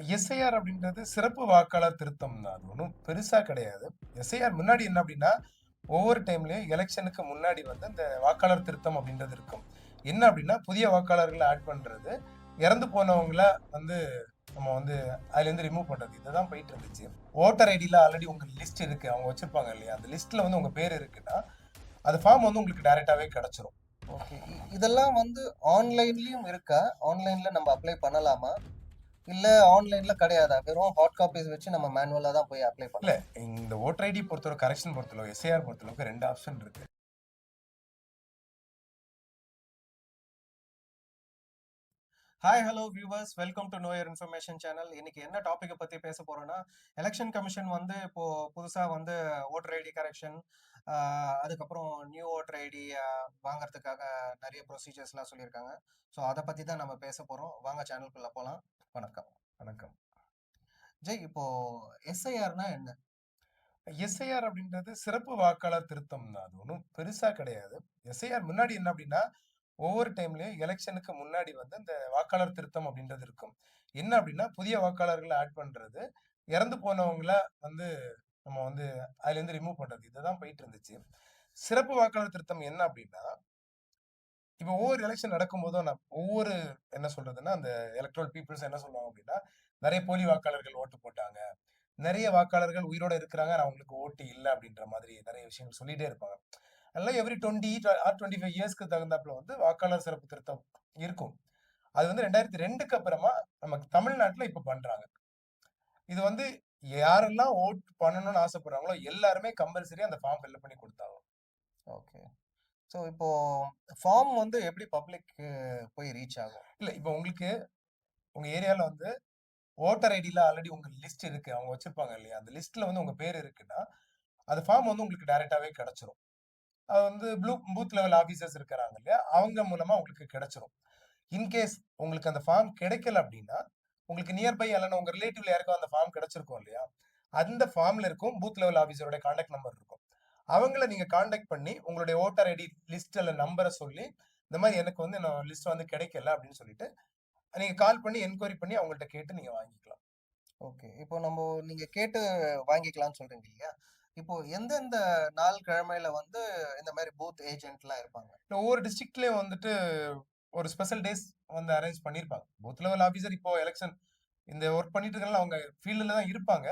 SIR அப்படின்றது சிறப்பு வாக்காளர் திருத்தம் தான். அது ஒன்றும் பெருசாக கிடையாது. எஸ்ஐஆர் முன்னாடி என்ன அப்படின்னா, ஒவ்வொரு டைம்லயும் எலெக்ஷனுக்கு முன்னாடி வந்து இந்த வாக்காளர் திருத்தம் அப்படின்றது இருக்கும். என்ன அப்படின்னா, புதிய வாக்காளர்களை ஆட் பண்ணுறது இறந்து போனவங்கள வந்து நம்ம வந்து அதுலேருந்து ரிமூவ் பண்ணுறது இதுதான் போயிட்டு இருந்துச்சு. ஓட்டர் ஐடியில் ஆல்ரெடி உங்கள் லிஸ்ட் இருக்குது அவங்க வச்சுருப்பாங்க இல்லையா? அந்த லிஸ்ட்டில் வந்து உங்கள் பேர் இருக்குன்னா, அது ஃபார்ம் வந்து உங்களுக்கு டேரெக்டாகவே கிடைச்சிரும். ஓகே. இதெல்லாம் வந்து ஆன்லைன்லேயும் இருக்கா? ஆன்லைனில் நம்ம அப்ளை பண்ணலாமா? இல்ல ஆன்லைன்ல கிடையாதா? வெறும் ஹாட் காப்பீஸ் வச்சு நம்ம மேனுவலா தான் போய் அப்ளை பண்ணல இந்த ஓட்டர் ஐடி பொறுத்தளவு கரெக்ஷன் பொறுத்தளவு எஸ்ஐஆர் பொறுத்தளவுக்கு ரெண்டு ஆப்ஷன் இருக்கு. Hi, hello viewers. Welcome to no information channel. இன்னைக்கு என்ன டாப்பிக்கை பத்தி பேச போறோம்னா, எலெக்ஷன் கமிஷன் வந்து இப்போ புதுசா வந்து ஓட்டர் ஐடி கரெக்ஷன், அதுக்கப்புறம் நியூ ஓட்டர் ஐடி வாங்குறதுக்காக நிறைய ப்ரொசீஜர்ஸ்லாம் சொல்லியிருக்காங்க. ஸோ அதை பத்தி தான் நம்ம பேச போறோம். வாங்க சேனலுக்குள்ள போகலாம் வணக்கம். வணக்கம். ஜெய், இப்போ எஸ்ஐஆர்னா என்ன? எஸ்ஐஆர் அப்படின்றது சிறப்பு வாக்காளர் திருத்தம் தான். அது ஒன்றும் பெருசா கிடையாது. எஸ்ஐஆர் முன்னாடி என்ன அப்படின்னா, ஒவ்வொரு டைம்லயும் எலெக்ஷனுக்கு முன்னாடி வந்து இந்த வாக்காளர் திருத்தம் அப்படின்றது இருக்கும். என்ன அப்படின்னா, புதிய வாக்காளர்களை ஆட் பண்றது, இறந்து போனவங்கள வந்து நம்ம வந்து அதுலேருந்து ரிமூவ் பண்றது. இதுதான் போயிட்டு இருந்துச்சு. சிறப்பு வாக்காளர் திருத்தம் என்ன அப்படின்னா இப்போ ஒவ்வொரு எலெக்ஷன் நடக்கும்போதும் நான் ஒவ்வொரு என்ன சொல்றதுன்னா, அந்த எலக்ட்ரல் பீப்புள்ஸ் என்ன சொல்லுவாங்க அப்படின்னா, நிறைய போலி வாக்காளர்கள் ஓட்டு போட்டாங்க. நிறைய வாக்காளர்கள் உயிரோட இருக்கிறாங்க. நான் அவங்களுக்கு ஓட்டு இல்லை அப்படின்ற மாதிரி நிறைய விஷயங்கள் சொல்லிட்டே இருப்பாங்க. அதெல்லாம் எவ்ரி 20 ஆர் 25 இயர்ஸ்க்கு தகுந்தாப்புல வந்து வாக்காளர் சிறப்பு திருத்தம் இருக்கும். அது வந்து 2002க்கு அப்புறமா நமக்கு தமிழ்நாட்டில் இப்போ பண்றாங்க. இது வந்து யாரெல்லாம் ஓட் பண்ணணும்னு ஆசைப்படுறாங்களோ எல்லாருமே கம்பல்சரி அந்த ஃபார்ம் ஃபில் பண்ணி கொடுத்தாலும் ஓகே. ஸோ இப்போ ஃபார்ம் வந்து எப்படி பப்ளிக்கு போய் ரீச் ஆகும்? இல்லை இப்போ உங்களுக்கு உங்கள் ஏரியாவில் வந்து ஓட்டர் ஐடியில் ஆல்ரெடி உங்கள் லிஸ்ட் இருக்குது அவங்க வச்சுருப்பாங்க இல்லையா? அந்த லிஸ்ட்டில் வந்து உங்கள் பேர் இருக்குன்னா, அந்த ஃபார்ம் வந்து உங்களுக்கு டைரெக்டாகவே கிடைச்சிரும். அது வந்து ப்ளூ பூத் லெவல் ஆஃபீஸர்ஸ் இருக்கிறாங்க இல்லையா? அவங்க மூலமாக உங்களுக்கு கிடச்சிரும் இன்கேஸ் உங்களுக்கு அந்த ஃபார்ம் கிடைக்கல அப்படின்னா, உங்களுக்கு நியர்பை அல்லனா உங்கள் ரிலேட்டிவ்ல யாருக்கும் அந்த ஃபார்ம் கிடச்சிருக்கும் இல்லையா? அந்த ஃபார்ம்ல இருக்கும் பூத் லெவல் ஆஃபீஸரோட கான்டாக்ட் நம்பர் இருக்கும். அவங்கள நீங்க கான்டாக்ட் பண்ணி உங்களுடைய வோட்டர் ஐடி லிஸ்ட்ல நம்பர சொல்லி, இந்த மாரி எனக்கு வந்து நான் லிஸ்ட் வந்து கிடைக்கல அப்படின்னு சொல்லிட்டு, நீங்க கால் பண்ணி என்குயரி பண்ணி அவங்கள்ட்ட கேட்டு நீங்க வாங்கிக்கலாம். ஓகே. இப்போ நம்போ நீங்க கேட்டு வாங்கிக்கலாம்னு சொல்றீங்க இல்லையா? இப்போ எந்தெந்த நாள் கிழமையில வந்து இந்த மாரி பூத் ஏஜென்ட்லாம் இருப்பாங்க? ஒவ்வொரு டிஸ்ட்ரிக்ட்லயும் வந்துட்டு ஒரு ஸ்பெஷல் டேஸ் வந்து அரேஞ்ச் பண்ணியிருப்பாங்க. பூத் லெவல் ஆபீசர் இப்போ எலக்ஷன் இந்த ஒர்க் பண்ணிட்டு இருக்கனால அவங்க ஃபீல்டுல தான் இருப்பாங்க.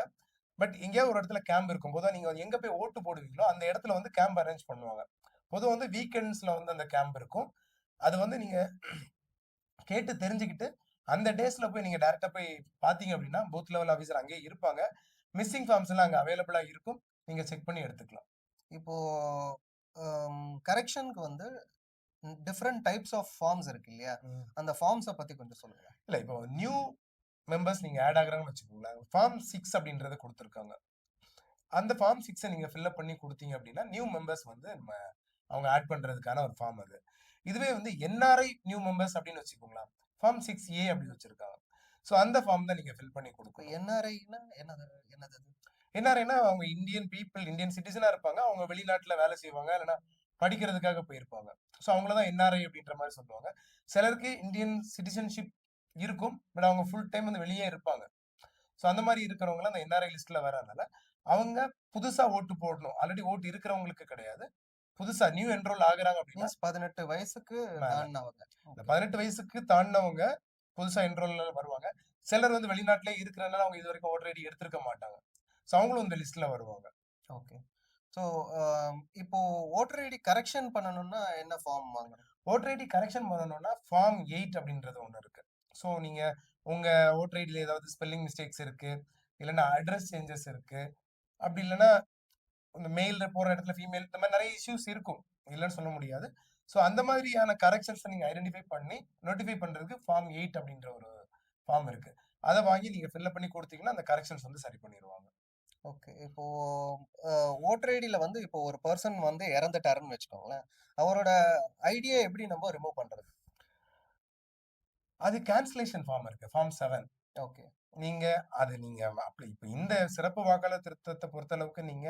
பட் எங்கேயாவது ஒரு இடத்துல கேம்ப் இருக்கும். பொதுவா நீங்க எங்க போய் ஓட்டு போடுவீங்களோ, அந்த இடத்துல வந்து கேம்ப் அரேஞ்ச் பண்ணுவாங்க. பொதுவா வந்து வீக்கெண்ட்ஸ்ல வந்து அந்த கேம்ப் இருக்கும். அது வந்து நீங்க கேட்டு தெரிஞ்சுக்கிட்டு, அந்த டேஸ்ல போய் நீங்க டைரக்ட்டா போய் பார்த்தீங்க அப்படின்னா, பூத் லெவல் ஆபீசர் அங்கேயே இருப்பாங்க. மிஸ்ஸிங் ஃபார்ம்ஸ் எல்லாம் அங்க அவைலபிளா இருக்கும். நீங்க செக் பண்ணி எடுத்துக்கலாம். இப்போ அம் கரெக்ஷனுக்கு வந்து டிஃபரண்ட் டைப்ஸ் ஆஃப் ஃபார்ம்ஸ் இருக்கு இல்லையா? அந்த ஃபார்ம்ஸ பத்தி கொஞ்சம் சொல்லுங்க. இல்ல இப்போ நியூ மெம்பர்ஸ் நீங்க ஆட் ஆகுறாங்கன்னு வச்சுக்கோங்களேன். ஃபார்ம் 6 அப்படின்றத குடுத்துருக்காங்க. அந்த ஃபார்ம் 6 நீங்க ஃபில் அப் பண்ணி குடுத்தீங்க அப்படின்னா, நியூ மெம்பர்ஸ் வந்து நம்ம அவங்க ஆட் பண்றதுக்கான ஒரு ஃபார்ம் அது. இதுவே வந்து என்ஆர்ஐ நியூ மெம்பர்ஸ் அப்படின்னு வச்சுக்கோங்களேன். ஃபார்ம் 6ஏ அப்படி வச்சிருக்காங்க. ஸோ அந்த ஃபார்ம் தான் நீங்க ஃபில் பண்ணி இப்போ குடுக்கணும். என்ஆர்ஐன்னா என்னது என்னது அது? என்ஆர்ஐன்னா அவங்க இந்தியன் பீப்பிள், இந்தியன் சிட்டிசனா இருப்பாங்க. அவங்க வெளிநாட்டுல வேலை செய்வாங்க. இல்லன்னா படிக்கிறதுக்காக போயிருப்பாங்க. ஸோ அவங்கள தான் என்ஆர்ஐ அப்படின்ற மாரி சொல்லுவாங்க. சிலருக்கு இந்தியன் சிட்டிசன்ஷிப் இருக்கும். பட் அவங்க ஃபுல் டைம் வந்து வெளியே இருப்பாங்க. ஸோ அந்த மாரி இருக்கிறவங்கலாம் அந்த என்ஆர்ஐ லிஸ்ட்ல வர்றதுனால, அவங்க புதுசா ஓட்டு போடணும். ஆல்ரெடி ஓட்டு இருக்கிறவங்களுக்கு கிடையாது. புதுசா நியூ என்ரோல் ஆகுறாங்க அப்படின்னா 18 வயசுக்கு. தாண்டுனவங்க. இந்த. 18 வயசுக்கு தாண்டுனவங்க புதுசா என்ரோல்ல வருவாங்க. சிலர் வந்து வெளிநாட்டிலேயே இருக்கிறதுனால அவங்க இதுவரைக்கும் வோட்டர் ஐடி எடுத்திருக்க மாட்டாங்க. ஸோ அவங்களும் இந்த லிஸ்ட்ல வருவாங்க. ஓகே. ஸோ இப்போ வோட்டர் ஐடி கரெக்ஷன் பண்ணணும்னா என்ன ஃபார்ம் வாங்கணும்? வோட்டர் ஐடி கரெக்ஷன் பண்ணணும்னா ஃபார்ம் 8 அப்படின்றது ஒண்ணு இருக்கு. ஸோ நீங்கள் உங்கள் ஓட்டர் ஐடியில் ஏதாவது ஸ்பெல்லிங் மிஸ்டேக்ஸ் இருக்குது இல்லைன்னா அட்ரஸ் சேஞ்சஸ் இருக்குது அப்படி இல்லைன்னா இந்த மெயில் போகிற இடத்துல ஃபீமேல் இந்த மாதிரி நிறைய இஷ்யூஸ் இருக்கும். இல்லைன்னு சொல்ல முடியாது. ஸோ அந்த மாதிரியான கரெக்ஷன்ஸை நீங்கள் ஐடென்டிஃபை பண்ணி நோட்டிஃபை பண்ணுறதுக்கு ஃபார்ம் எயிட் அப்படின்ற ஒரு ஃபார்ம் இருக்குது அதை வாங்கி நீங்கள் ஃபில்அப் பண்ணி கொடுத்தீங்கன்னா அந்த கரெக்ஷன்ஸ் வந்து சரி பண்ணிடுவாங்க ஓகே. இப்போ ஓட்டர் ஐடியில் வந்து இப்போ ஒரு பர்சன் வந்து இறந்துட்டாருன்னு வச்சுக்கோங்களேன். அவரோட ஐடியா எப்படி நம்ம ரிமூவ் பண்றது? அது கேன்சலேஷன் ஃபார்ம் இருக்கு. ஃபார்ம் 7. ஓகே. நீங்க அது நீங்க அப்படி இப்ப இந்த சிறப்பு வாக்காளர் திருத்தத்த பொறுத்தளவுக்கு நீங்க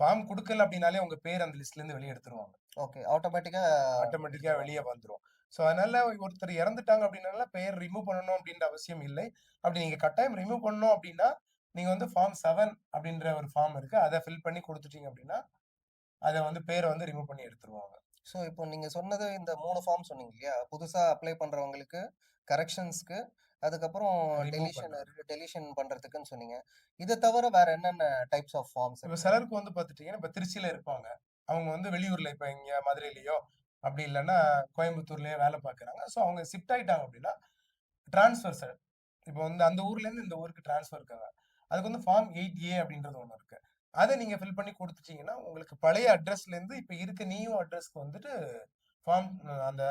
ஃபார்ம் குடுக்கல அப்படின்னாலே உங்க பேர் அந்த லிஸ்ட்ல இருந்து வெளிய எடுத்துருவாங்க. ஓகே. ஆட்டோமேட்டிக்கா ஆட்டோமேட்டிக்கா வெளிய வந்துரும். ஸோ அதனால ஒருத்தர் இறந்துட்டாங்க அப்படின்னால பெயர் ரிமூவ் பண்ணணும் அப்படின்ற அவசியம் இல்லை. அப்படி நீங்க கட்டாயம் ரிமூவ் பண்ணணும் அப்படின்னா, நீங்க வந்து ஃபார்ம் 7 அப்படின்ற ஒரு ஃபார்ம் இருக்கு. அத ஃபில் பண்ணி குடுத்துட்டீங்க அப்படின்னா, அத வந்து பேர வந்து ரிமூவ் பண்ணி எடுத்துருவாங்க. ஸோ இப்போ நீங்க சொன்னது இந்த 3 ஃபார்ம் சொன்னீங்க இல்லையா? புதுசா அப்ளை பண்றவங்களுக்கு, கரெக்ஷன்ஸ்க்கு, அதுக்கப்புறம் டெலிஷன். டெலிஷன் பண்றதுக்குன்னு சொன்னீங்க. இத தவிர வேற என்னென்ன டைப்ஸ் ஆஃப் ஃபார்ம்ஸ் இப்ப? சிலருக்கு வந்து பார்த்துட்டீங்கன்னா, இப்ப திருச்சியில இருப்பாங்க. அவங்க வந்து வெளியூர்ல இப்ப இங்க மதுரையிலயோ, அப்படி இல்லன்னா கோயம்புத்தூர்லயோ வேலை பார்க்குறாங்க. ஸோ அவங்க ஷிஃப்ட் ஆயிட்டாங்க அப்படின்னா, ட்ரான்ஸ்ஃபர் சார். இப்ப வந்து அந்த ஊர்லேருந்து இந்த ஊருக்கு ட்ரான்ஸ்ஃபர் இருக்காங்க. அதுக்கு வந்து ஃபார்ம் 8ஏ அப்படின்றது ஒண்ணு இருக்கு. அத நீங்க ஃபில் பண்ணி குடுத்துட்டீங்கன்னா, உங்களுக்கு பழைய அட்ரஸ்லேருந்து இப்ப இருக்க நியூ அட்ரஸ்க்கு வந்துட்டு ஃபார்ம் அந்த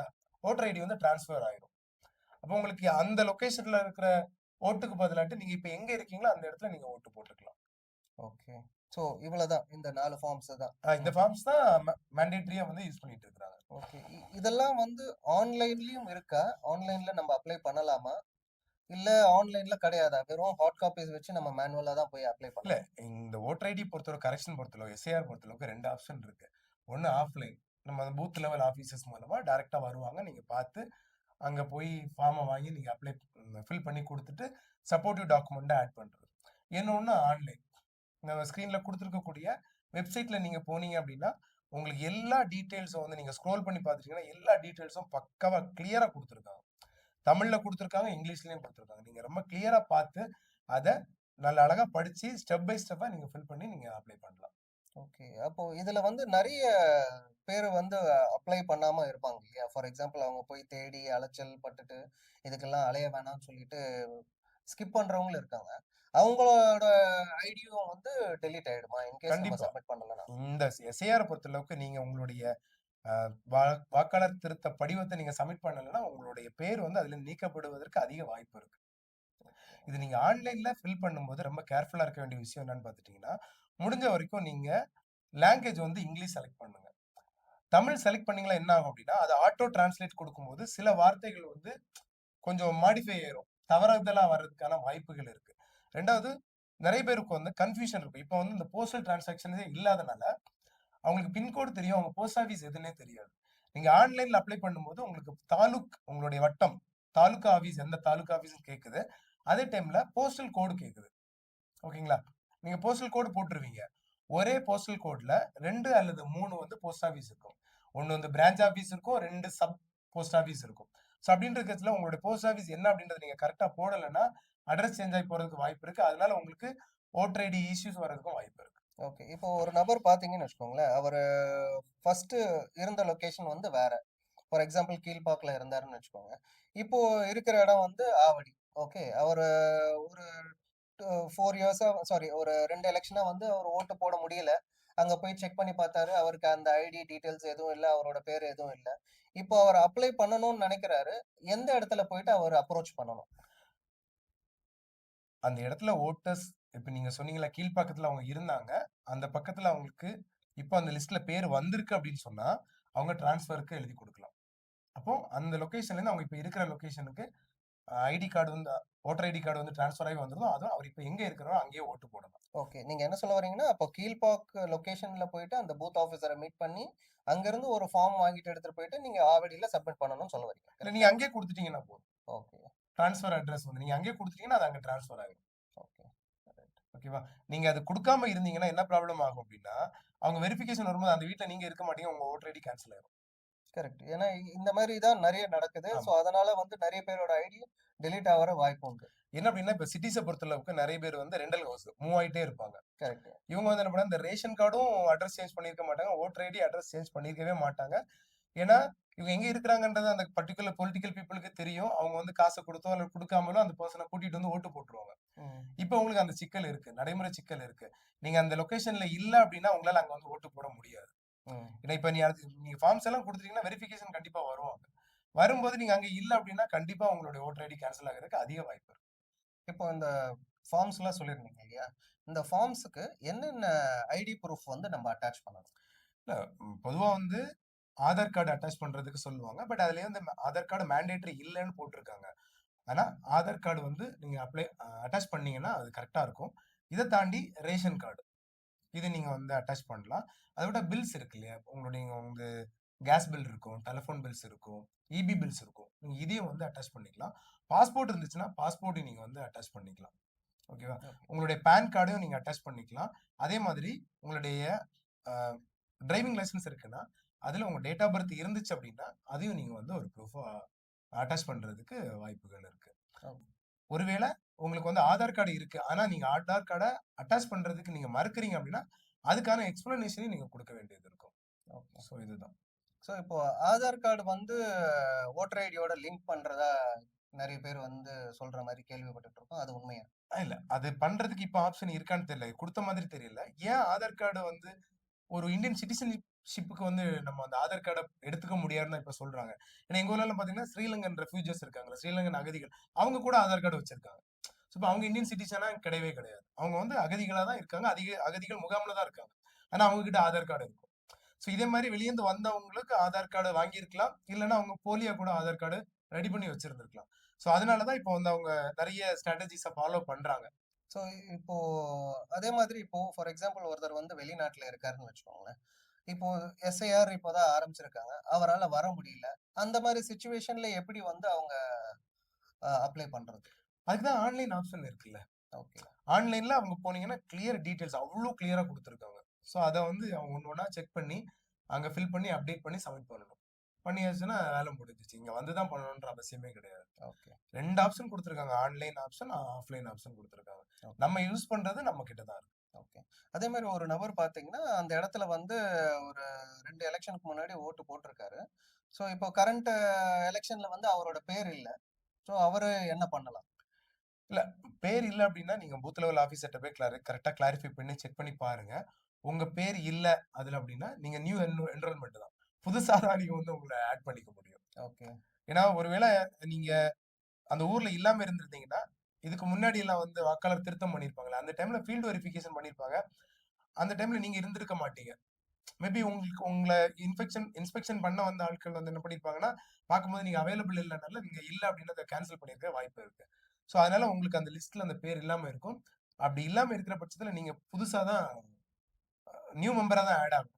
வோட்டர் ஐடி வந்து ட்ரான்ஸ்ஃபர் ஆயிரும். அப்போ உங்களுக்கு அந்த லொகேஷன்ல இருக்கிற ஓட்டுக்கு பதிலாட்டு நீங்க இப்ப எங்க இருக்கீங்களோ அந்த இடத்துல நீங்க ஓட்டு போட்டுக்கலாம். ஓகே. ஸோ இவ்வளதான். இந்த 4 ஃபார்ம்ஸ் தான். இந்த ஃபார்ம்ஸ் தான் மே மேண்டேட்டரியா வந்து யூஸ் பண்ணிட்டு இருக்கிறாங்க. ஓகே. இதெல்லாம் வந்து ஆன்லைன்லயும் இருக்கா? ஆன்லைன்ல நம்ம அப்ளை பண்ணலாமா? இல்ல ஆன்லைன்ல கிடையாதா? வெறும் ஹார்ட் காப்பீஸ் வச்சு நம்ம மேனுவலா தான் போய் அப்ளை பண்ணணும். இந்த வோட்டர் ஐடி பொறுத்தளவு கரெக்ஷன் பொறுத்தளவு, எஸ்ஐஆர் பொறுத்தளவுக்கு 2 ஆப்ஷன் இருக்கு. ஒண்ணு ஆஃப்லைன். நம்ம பூத் லெவல் ஆஃபீசர்ஸ் மூலமா டைரக்ட்டா வருவாங்க. நீங்க பார்த்து, அங்க போய் ஃபார்ம வாங்கி நீங்க அப்ளை ஃபில் பண்ணி குடுத்துட்டு, சப்போர்ட்டிவ் டாக்குமெண்ட்ட ஆட் பண்றது. இன்னொன்னு ஆன்லைன். நம்ம ஸ்க்ரீன்ல குடுத்திருக்கக்கூடிய வெப்சைட்ல நீங்க போனீங்க அப்படின்னா, உங்களுக்கு எல்லா டீட்டெயில்ஸும் வந்து நீங்க ஸ்க்ரோல் பண்ணி பார்த்துட்டீங்கன்னா, எல்லா டீட்டெயில்ஸும் பக்காவா கிளியரா குடுத்திருக்காங்க. தமிழ்ல குடுத்திருக்காங்க, இங்கிலீஷ்லயும் குடுத்திருக்காங்க. நீங்க ரொம்ப கிளியரா பார்த்து, அத நல்ல அழகா படிச்சு ஸ்டெப் பை ஸ்டெப்பா நீங்க ஃபில் பண்ணி நீங்க அப்ளை பண்ணலாம். ஓகே. அப்போ இதுல வந்து நெறைய பேரு வந்து அப்ளை பண்ணாம இருப்பாங்க இல்லையா? ஃபார் எக்ஸாம்பிள் அவங்க போய் தேடி அலைச்சல் பட்டுட்டு, இதுக்கெல்லாம் அலைய வேணாம்னு சொல்லிட்டு ஸ்கிப் பண்றவங்களும் இருக்காங்க. அவங்களோட ஐடியும் வந்து டெலீட் ஆயிடுமா? இன் கேஸ் நம்ம. சப்மிட் பண்ணலனா? இந்த எஸ்ஐஆர் பொறுத்தளவுக்கு நீங்க உங்களுடைய வாக்காளர் திருத்த படிவத்தை நீங்க சப்மிட் பண்ணலைன்னா உங்களுடைய பேர் வந்து அதுல நீக்கப்படுவதற்கு அதிக வாய்ப்பு இருக்கு. இது நீங்க ஆன்லைன்ல ஃபில் பண்ணும்போது ரொம்ப கேர்ஃபுல்லா இருக்க வேண்டிய விஷயம் என்னன்னு பாத்துட்டீங்கன்னா முடிஞ்ச வரைக்கும் நீங்க லாங்குவேஜ் வந்து இங்கிலீஷ் செலக்ட் பண்ணுங்க. தமிழ் செலக்ட் பண்ணீங்களா என்ன ஆகும் அப்படின்னா, அது ஆட்டோ டிரான்ஸ்லேட் கொடுக்கும்போது சில வார்த்தைகள் வந்து கொஞ்சம் மாடிஃபை ஆயிரும். தவறுதலா வர்றதுக்கான வாய்ப்புகள் இருக்கு. ரெண்டாவது நிறைய பேருக்கு வந்து கன்ஃப்யூஷன் இருக்கும். இப்போ வந்து இந்த போஸ்டல் டிரான்சாக்ஷன்ஸே இல்லாதனால, அவங்களுக்கு பின்கோடு தெரியும். அவங்க போஸ்ட் ஆஃபீஸ் எதுன்னே தெரியாது. நீங்க ஆன்லைன்ல அப்ளை பண்ணும்போது உங்களுக்கு தாலுக் உங்களுடைய வட்டம், தாலுகா ஆஃபீஸ் எந்த தாலுகா ஆஃபீஸ் கேட்குது. அதே டைம்ல போஸ்டல் கோடு கேட்குது. ஓகேங்களா? நீங்க போஸ்டல் கோடு போட்டுருவீங்க. ஒரே போஸ்டல் கோட்ல ரெண்டு அல்லது மூணு வந்து போஸ்ட் ஆஃபீஸ் இருக்கும். ஒன்று வந்து பிரான்ச் ஆஃபீஸ் இருக்கும். ரெண்டு சப் போஸ்ட் ஆஃபீஸ் இருக்கும். ஸோ அப்படின்ற பட்சத்துல உங்களுடைய போஸ்ட் ஆஃபீஸ் என்ன அப்படின்றத நீங்க கரெக்டாக போடலைன்னா அட்ரஸ் சேஞ்ச் ஆகி போறதுக்கு வாய்ப்பு இருக்கு. அதனால உங்களுக்கு ஓட்டர் ஐடி இஷ்யூஸ் வர்றதுக்கும் வாய்ப்பு இருக்கு. ஓகே. இப்போ ஒரு நபர் பார்த்தீங்கன்னு வச்சுக்கோங்களேன். அவர் ஃபர்ஸ்ட் இருந்த லொக்கேஷன் வந்து வேற. ஃபார் எக்ஸாம்பிள் கீழ்பாக்கில் இருந்தாருன்னு வச்சுக்கோங்க. இப்போ இருக்கிற இடம் வந்து ஆவடி. ஓகே. அவர் ஒரு ஃபோர் 4 இயர்ஸா சாரி ஒரு 2 எலக்ஷனா வந்து அவர் ஓட்டு போட முடியல. அங்க போய் செக் பண்ணி பார்த்தாரு. அவருக்கு அந்த ஐடி டீட்டெயில்ஸ் எதுவும் இல்லை அவரோட பேர் எதுவும் இல்லை இப்போ அவர் அப்ளை பண்ணணும்னு நினைக்கிறாரு எந்த இடத்துல போயிட்டு அவர் அப்ரோச் பண்ணணும்? அந்த இடத்துல ஓட்டர்ஸ் இப்ப நீங்க சொன்னீங்கல்ல, கீழ்ப்பாக்கத்துல அவங்க இருந்தாங்க. அந்த பக்கத்துல அவங்களுக்கு இப்ப அந்த லிஸ்ட்ல பேர் வந்திருக்கு அப்படின்னு சொன்னா, அவங்க டிரான்ஸ்ஃபர்க்கு எழுதி குடுக்கலாம். அப்போ அந்த லொகேஷன்லேருந்து அவங்க இப்ப இருக்கிற லொகேஷனுக்கு அ ஐடி கார்டு வந்து வோட்டர் ஐடி கார்டு வந்து ட்ரான்ஸ்ஃபர் ஆகி வந்ததும், அதுவும் அவர் இப்ப எங்க இருக்கிறாரோ அங்கேயே ஓட்டு போடலாம். ஓகே. நீங்க என்ன சொல்ல வரீங்கன்னா, அப்போ கீழ்பாக் லொகேஷன்ல போயிட்டு அந்த பூத் ஆஃபீசர மீட் பண்ணி, அங்கருந்து ஒரு ஃபார்ம் வாங்கிட்டு எடுத்துட்டு போயிட்டு நீங்க ஆவடியில சப்மிட் பண்ணணும்னு சொல்ல வரீங்க. இல்ல நீங்க அங்கேயே குடுத்துட்டீங்கன்னா போதும். ஓகே. ட்ரான்ஸ்ஃபர் அட்ரஸ் வந்து நீங்க அங்கேயே குடுத்துட்டீங்கன்னா, அது அங்க ட்ரான்ஸ்ஃபர் ஆயிரும். ஓகேவா? நீங்க அது குடுக்காம இருந்தீங்கன்னா என்ன ப்ராப்ளம் ஆகும் அப்படின்னா, அவங்க வெரிஃபிகேஷன் வரும்போது அந்த வீட்ல நீங்க இருக்க மாட்டீங்க. உங்க வோட்டர் ஐடி கேன்சல் ஆயிரும். கரெக்ட். ஏன்னா இந்த மாரி தான் நெறைய நடக்குது. ஸோ. அதனால வந்து நெறைய பேரோட ஐடி டெலீட் ஆவற வாய்ப்பு உண்டு. என்ன அப்படின்னா, இப்ப சிட்டிஸ பொறுத்தளவுக்கு நெறைய பேர் வந்து ரெண்டல் ஹவுஸ் மூவ் ஆயிட்டே இருப்பாங்க. கரெக்ட். இவங்க வந்து என்ன பண்ணா, இந்த ரேஷன் கார்டும் அட்ரஸ் சேஞ்ச் பண்ணியிருக்க மாட்டாங்க. வோட்டர் ஐடி அட்ரஸ் சேஞ்ச் பண்ணியிருக்கவே மாட்டாங்க. ஏன்னா, இவங்க எங்க இருக்கிறாங்கன்றது அந்த பர்ட்டிகுலர் பொலிட்டிக்கல் பீப்பிளுக்கு தெரியும். அவங்க வந்து காச குடுத்தோ, அல்லது குடுக்காமலோ அந்த பெர்சன கூட்டிட்டு வந்து ஓட்டு போட்டுருவாங்க. இப்ப உங்களுக்கு அந்த சிக்கல் இருக்கு. நடைமுறை சிக்கல் இருக்கு. நீங்க அந்த லொகேஷன்ல இல்ல அப்படின்னா, உங்களால அங்க வந்து ஓட்டு போட முடியாது. ஏன்னா, இப்ப நீ நீங்க ஃபார்ம்ஸ் எல்லாம் குடுத்துட்டீங்கன்னா, வெரிஃபிகேஷன் கண்டிப்பா வருவாங்க. வரும்போது நீங்க அங்க இல்ல அப்படின்னா, கண்டிப்பா உங்களுடைய வோட்டர் ஐடி கேன்சல் ஆகுறதுக்கு அதிக வாய்ப்பு இருக்கு. இப்போ இந்த ஃபார்ம்ஸ்லாம் சொல்லியிருந்தீங்க இல்லையா? இந்த ஃபார்ம்ஸுக்கு என்னென்ன ஐடி ப்ரூஃப் வந்து நம்ம அட்டாச் பண்ணணும்? இல்ல பொதுவா வந்து ஆதார் கார்டு அட்டாச் பண்றதுக்கு சொல்லுவாங்க. பட் அதுலயே வந்து ஆதார் கார்டு மேண்டேட்டரி இல்லன்னு போட்டிருக்காங்க. ஆனா, ஆதார் கார்டு வந்து நீங்க அப்ளை அட்டாச் பண்ணீங்கன்னா, அது கரெக்ட்டா இருக்கும். இத தாண்டி ரேஷன் கார்டு. இது நீங்க வந்து அட்டாச் பண்ணலாம். அத விட பில்ஸ் இருக்கு இல்லையா? உங்களுடைய வந்து கேஸ் பில் இருக்கும், டெலிஃபோன் பில்ஸ் இருக்கும், ஈபி பில்ஸ் இருக்கும். நீங்க இதையும் வந்து அட்டாச் பண்ணிக்கலாம். பாஸ்போர்ட் இருந்துச்சுன்னா, பாஸ்போர்ட்டையும் நீங்க வந்து அட்டாச் பண்ணிக்கலாம். ஓகேவா? ஓகே. உங்களுடைய பான் கார்டையும் நீங்க அட்டாச் பண்ணிக்கலாம். அதே மாதிரி உங்களுடைய டிரைவிங் லைசென்ஸ் இருக்குன்னா, அதுல உங்க டேட் ஆஃப் பர்த் இருந்துச்சு அப்படின்னா, அதையும் நீங்க வந்து ஒரு ப்ரூஃபா அட்டாச் பண்றதுக்கு வாய்ப்புகள் இருக்கு. ஓகே. ஒருவேள உங்களுக்கு வந்து ஆதார் கார்டு இருக்கு. ஆனா நீங்க ஆதார் கார்ட அட்டாச் பண்றதுக்கு நீங்க மறுக்கிறீங்க அப்படின்னா, அதுக்கான எக்ஸ்ப்ளனேஷனையும் நீங்க குடுக்க வேண்டியது இருக்கும். ஸோ இதுதான். ஸோ இப்போ ஆதார் கார்டு வந்து வோட்டர் ஐடியோட லிங்க் பண்றதா நெறைய பேர் வந்து சொல்ற மாரி கேள்விப்பட்டுட்டு இருக்கோம். அது உண்மையா? இல்ல. அது பண்றதுக்கு இப்ப ஆப்ஷன் இருக்கான்னு தெரியல. குடுத்த மாதிரி தெரியல. ஏன் ஆதார் கார்டு வந்து ஒரு இந்தியன் ஷிப்புக்கு வந்து நம்ம அந்த ஆதார் கார்டை எடுத்துக்க முடியாதுன்னு இப்ப சொல்றாங்க. ஏன்னா எங்க ஊர்லலாம் பார்த்தீங்கன்னா, ஸ்ரீலங்கன் ரெஃப்யூஜர்ஸ் இருக்காங்க ஸ்ரீலங்கன் அகதிகள். அவங்க கூட ஆதார் கார்டு வச்சிருக்காங்க. ஸோ இப்போ அவங்க இந்தியன் சிட்டிசனா கிடையவே கிடையாது. அவங்க வந்து அகதிகளா தான் இருக்காங்க. அதிக அகதிகள் முகாமில் தான் இருக்காங்க. ஆனா அவங்க கிட்ட ஆதார் கார்டு இருக்கும். ஸோ இதே மாதிரி வெளியேந்து வந்தவங்களுக்கு ஆதார் கார்டு வாங்கியிருக்கலாம். இல்லைன்னா அவங்க போலியா கூட ஆதார் கார்டு ரெடி பண்ணி வச்சிருந்திருக்கலாம். ஸோ அதனால தான் இப்போ வந்து அவங்க நிறைய ஸ்ட்ராட்டஜிஸை ஃபாலோ பண்றாங்க. ஸோ இப்போ அதே மாதிரி இப்போ ஃபார் எக்ஸாம்பிள் ஒருத்தர் வந்து வெளிநாட்டுல இருக்காருன்னு வச்சுக்கோங்களேன். இப்போ எஸ்ஐஆர் இப்போ தான் ஆரம்பிச்சிருக்காங்க. அவரால வர முடியல. அந்த மாரி சிச்சுவேஷன்ல எப்படி வந்து அவங்க அப்ளை பண்றது? அதுக்கு தான் ஆன்லைன் ஆப்ஷன் இருக்குல்ல. ஓகே. ஆன்லைன்ல அவங்க போனீங்கன்னா, கிளியர் டீட்டெயில்ஸ் அவ்ளோ கிளியரா குடுத்துருக்காங்க. ஸோ அத வந்து அவங்க ஒண்ணு ஒண்ணா செக் பண்ணி, அங்க ஃபில் பண்ணி, அப்டேட் பண்ணி சப்மிட் பண்ணணும். பண்ணியாச்சுன்னா வேல முடிஞ்சுச்சு. இங்க வந்து தான் பண்ணணுன்ற அவசியமே கிடையாது. ஓகே. 2 ஆப்ஷன் குடுத்துருக்காங்க. ஆன்லைன் ஆப்ஷன், ஆஃப்லைன் ஆப்ஷன் குடுத்துருக்காங்க. நம்ம யூஸ் பண்றது நம்ம கிட்ட தான் இருக்கு. ஓகே. அதே மாரி ஒரு நபர் பார்த்தீங்கன்னா, அந்த இடத்துல வந்து ஒரு 2 எலக்ஷனுக்கு முன்னாடி ஓட்டு போட்டிருக்காரு. ஸோ இப்போ கரண்ட் எலக்ஷன்ல வந்து அவரோட பேர் இல்ல. ஸோ அவரு என்ன பண்ணலாம்? இல்ல பேர் இல்ல அப்படின்னா, நீங்க பூத் லெவல் ஆஃபீசர்ட்ட போய் கிளாரி கரெக்ட்டா கிளாரிஃபை பண்ணி செக் பண்ணி பாருங்க. உங்க பேர் இல்ல அதுல அப்படின்னா, நீங்க நியூ என் என்ரோல்மென்ட் தான். புதுசா தான் நீங்க வந்து உங்கள ஆட் பண்ணிக்க முடியும். ஓகே. ஏன்னா ஒருவேள நீங்க அந்த ஊர்ல இல்லாம இருந்திருந்தீங்கன்னா, இதுக்கு முன்னாடி எல்லாம் வந்து வாக்காளர் திருத்தம் பண்ணியிருப்பாங்கல்ல, அந்த டைம்ல ஃபீல்டு வெரிஃபிகேஷன் பண்ணியிருப்பாங்க. அந்த டைம்ல நீங்க இருந்திருக்க மாட்டீங்க. மேபி உங்களுக்கு உங்களை இன்ஃபெக்ஷன் இன்ஸ்பெக்ஷன் பண்ண வந்த ஆட்கள் வந்து என்ன பண்ணியிருப்பாங்கன்னா, பார்க்கும்போது நீங்க அவைலபிள் இல்லைனால நீங்க இல்ல அப்படின்னு கேன்சல் பண்ணியிருக்க வாய்ப்பு இருக்கு. ஸோ அதனால உங்களுக்கு அந்த லிஸ்ட்ல அந்த பேர் இல்லாம இருக்கும். அப்படி இல்லாம இருக்கிற பட்சத்துல நீங்க புதுசா தான் நியூ மெம்பரா தான் ஆட் ஆகும்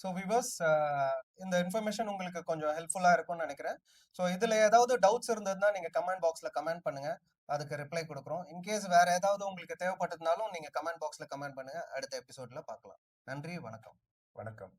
ஸோ விவர்ஸ் uh, இந்த இன்ஃபர்மேஷன் உங்களுக்கு கொஞ்சம் ஹெல்ப்ஃபுல்லாக இருக்கும்னு நினைக்கிறேன் ஸோ இதில் ஏதாவது டவுட்ஸ் இருந்ததுன்னா நீங்கள் கமெண்ட் பாக்ஸில் கமெண்ட் பண்ணுங்கள் அதுக்கு ரிப்ளை கொடுக்குறோம் இன்கேஸ் வேறு வேற ஏதாவது உங்களுக்கு தேவைப்பட்டதுனாலும் நீங்கள் கமெண்ட் பாக்ஸில் கமெண்ட் பண்ணுங்கள் அடுத்த எபிசோடில் பார்க்கலாம். நன்றி, வணக்கம். வணக்கம்.